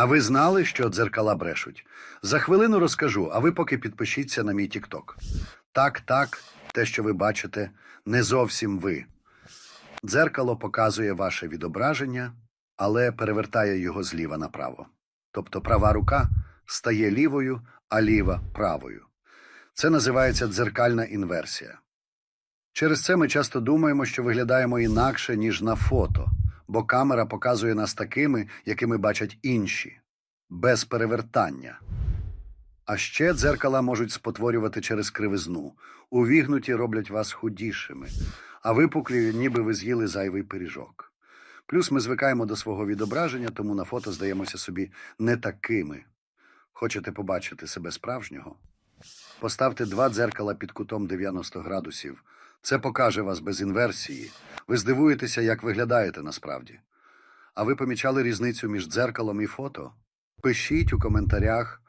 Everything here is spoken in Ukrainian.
А ви знали, що дзеркала брешуть? За хвилину розкажу, а ви поки підпишіться на мій Тікток. Так, так, те, що ви бачите, не зовсім ви. Дзеркало показує ваше відображення, але перевертає його зліва направо. Тобто права рука стає лівою, а ліва правою. Це називається дзеркальна інверсія. Через це ми часто думаємо, що виглядаємо інакше, ніж на фото, бо камера показує нас такими, якими бачать інші, без перевертання. А ще дзеркала можуть спотворювати через кривизну. Увігнуті роблять вас худішими, а випуклі, ніби ви з'їли зайвий пиріжок. Плюс ми звикаємо до свого відображення, тому на фото здаємося собі не такими. Хочете побачити себе справжнього? Поставте два дзеркала під кутом 90 градусів. Це покаже вас без інверсії. Ви здивуєтеся, як виглядаєте насправді. А ви помічали різницю між дзеркалом і фото? Пишіть у коментарях,